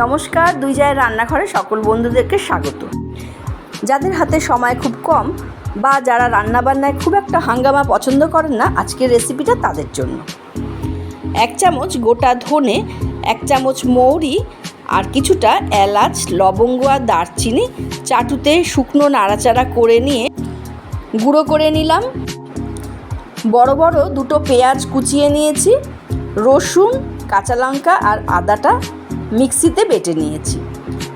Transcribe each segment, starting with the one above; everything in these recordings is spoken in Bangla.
নমস্কার দুই জায়ের রান্নাঘরে সকল বন্ধুদেরকে স্বাগত। যাদের হাতে সময় খুব কম বা যারা রান্নাবান্নায় খুব একটা হাঙ্গামা পছন্দ করেন না, আজকের রেসিপিটা তাদের জন্য। এক চামচ গোটা ধনে, এক চামচ মৌরি আর কিছুটা এলাচ, লবঙ্গ আর দারচিনি চাটুতে শুকনো নাড়াচাড়া করে নিয়ে গুঁড়ো করে নিলাম। বড় বড় দুটো পেঁয়াজ কুচিয়ে নিয়েছি, রসুন, কাঁচা লঙ্কা আর আদাটা মিক্সিতে বেটে নিয়েছি।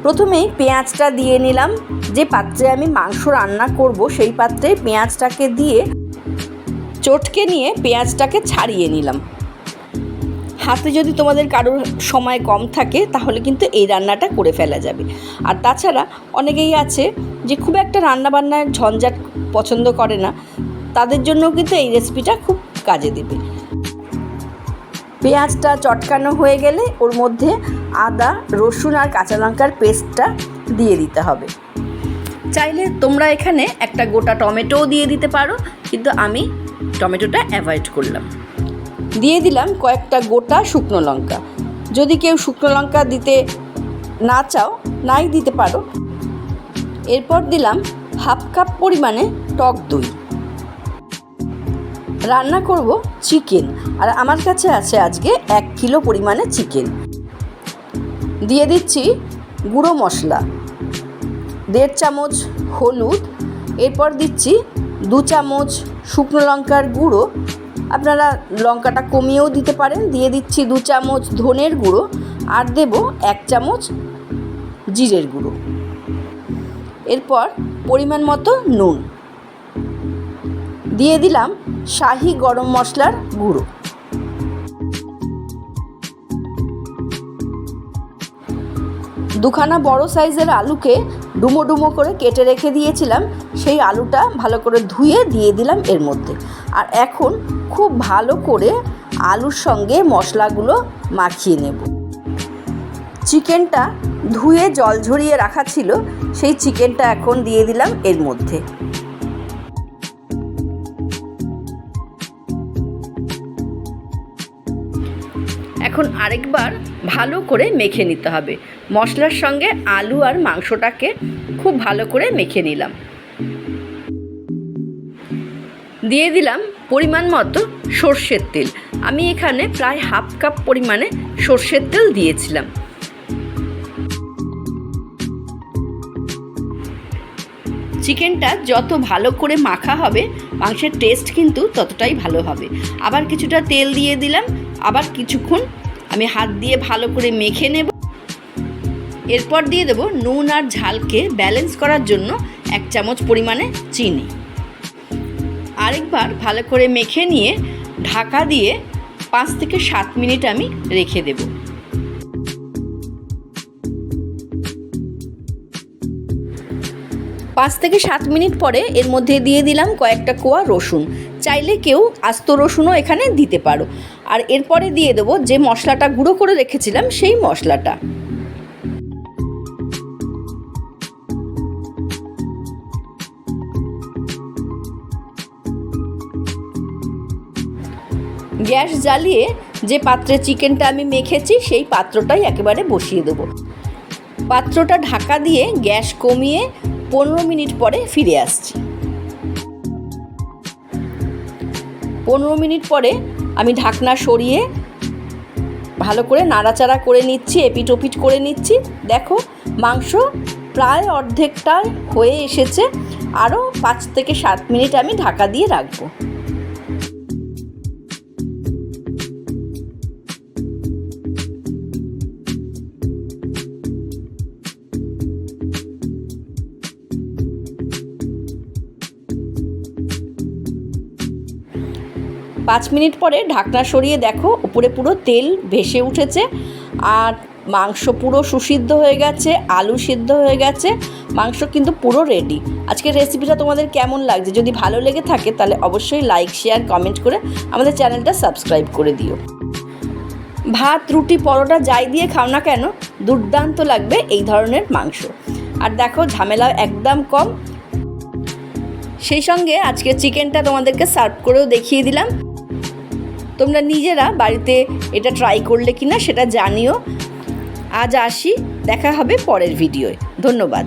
প্রথমেই পেঁয়াজটা দিয়ে নিলাম। যে পাত্রে আমি মাংস রান্না করব, সেই পাত্রে পেঁয়াজটাকে দিয়ে চটকে নিয়ে পেঁয়াজটাকে ছাড়িয়ে নিলাম। হাতে যদি তোমাদের কারোর সময় কম থাকে, তাহলে কিন্তু এই রান্নাটা করে ফেলা যাবে। আর তাছাড়া অনেকেই আছে যে খুব একটা রান্নাবান্নার ঝঞ্ঝাট পছন্দ করে না, তাদের জন্য কিন্তু এই রেসিপিটা খুব কাজে দেবে। পেঁয়াজটা চটকানো হয়ে গেলে ওর মধ্যে আদা, রসুন আর কাঁচা লঙ্কার পেস্টটা দিয়ে দিতে হবে। চাইলে তোমরা এখানে একটা গোটা টমেটোও দিয়ে দিতে পারো, কিন্তু আমি টমেটোটা অ্যাভয়েড করলাম। দিয়ে দিলাম কয়েকটা গোটা শুকনো লঙ্কা। যদি কেউ শুকনো লঙ্কা দিতে না চাও, নাই দিতে পারো। এরপর দিলাম হাফ কাপ পরিমাণে টক দই। রান্না করব চিকেন। আর আমার কাছে আছে আজকে এক কিলো পরিমাণে চিকেন। দিয়ে দিচ্ছি গুঁড়ো মশলা। দেড় চামচ হলুদ। এরপর দিচ্ছি দু চামচ শুকনো লঙ্কার গুঁড়ো। আপনারা লঙ্কাটা কমিয়েও দিতে পারেন। দিয়ে দিচ্ছি দু চামচ ধনের গুঁড়ো। আর দেব এক চামচ জিরের গুঁড়ো। এরপর পরিমাণ মতো নুন। দিয়ে দিলাম শাহি গরম মশলার গুঁড়ো। দুখানা বড় সাইজের আলুকে ডুমো ডুমো করে কেটে রেখে দিয়েছিলাম, সেই আলুটা ভালো করে ধুয়ে দিয়ে দিলাম এর মধ্যে। আর এখন খুব ভালো করে আলুর সঙ্গে মশলাগুলো মাখিয়ে নেব। চিকেনটা ধুয়ে জল ঝরিয়ে রাখা ছিল, সেই চিকেনটা এখন দিয়ে দিলাম এর মধ্যে। এখন আরেকবার ভালো করে মেখে নিতে হবে। মশলার সঙ্গে আলু আর মাংসটাকে খুব ভালো করে মেখে নিলাম। দিয়ে দিলাম পরিমাণ মতো সর্ষের তেল। আমি এখানে প্রায় হাফ কাপ পরিমাণে সর্ষের তেল দিয়েছিলাম। চিকেনটা যত ভালো করে মাখা হবে, মাংসের টেস্ট কিন্তু ততটাই ভালো হবে। আবার কিছুটা তেল দিয়ে দিলাম, আবার কিছুক্ষণ আমি হাত দিয়ে ভালো করে মেখে নেব। এরপর দিয়ে দেবো নুন আর ঝালকে ব্যালেন্স করার জন্য এক চামচ পরিমাণে চিনি। আরেকবার ভালো করে মেখে নিয়ে ঢাকা দিয়ে পাঁচ থেকে সাত মিনিট আমি রেখে দেবো। পাঁচ থেকে সাত মিনিট পরে এর মধ্যে দিয়ে দিলাম কয়েকটা কোয়া রসুন। চাইলে কেউ আস্ত রসুনও এখানে দিতে পারো। আর এরপরে দিয়ে দেবো যে মশলাটা গুঁড়ো করে রেখেছিলাম সেই মশলাটা। গ্যাস জ্বালিয়ে যে পাত্রে চিকেনটা আমি মেখেছি সেই পাত্রটাই একেবারে বসিয়ে দেবো। পাত্রটা ঢাকা দিয়ে গ্যাস কমিয়ে পনেরো মিনিট পরে ফিরে আসছি। পনেরো মিনিট পরে আমি ঢাকনা সরিয়ে ভালো করে নাড়াচাড়া করে নিচ্ছি এপিট ওপিট করে নিচ্ছি। দেখো, মাংস প্রায় অর্ধেকটা হয়ে এসেছে। আরও পাঁচ থেকে সাত মিনিট আমি ঢাকা দিয়ে রাখব। পাঁচ মিনিট পরে ঢাকনা সরিয়ে দেখো, উপরে পুরো তেল ভেসে উঠেছে। আর মাংস পুরো সুসিদ্ধ হয়ে গেছে, আলু সিদ্ধ হয়ে গেছে, মাংস কিন্তু পুরো রেডি আজকের রেসিপিটা তোমাদের কেমন লাগছে? যদি ভালো লেগে থাকে তাহলে অবশ্যই লাইক শেয়ার কমেন্ট করে আমাদের চ্যানেলটা সাবস্ক্রাইব করে দিও। ভাত, রুটি, পরোটা যাই দিয়ে খাও না কেন, দুর্দান্ত লাগবে এই ধরনের মাংস। আর দেখো ঝামেলা একদম কম। সেই সঙ্গে আজকে চিকেনটা তোমাদেরকে সার্ভ করেও দেখিয়ে দিলাম। তোমরা নিজেরা বাড়িতে এটা ট্রাই করলে কি না সেটা জানিও। আজ আসি, দেখা হবে পরের ভিডিওয় ধন্যবাদ।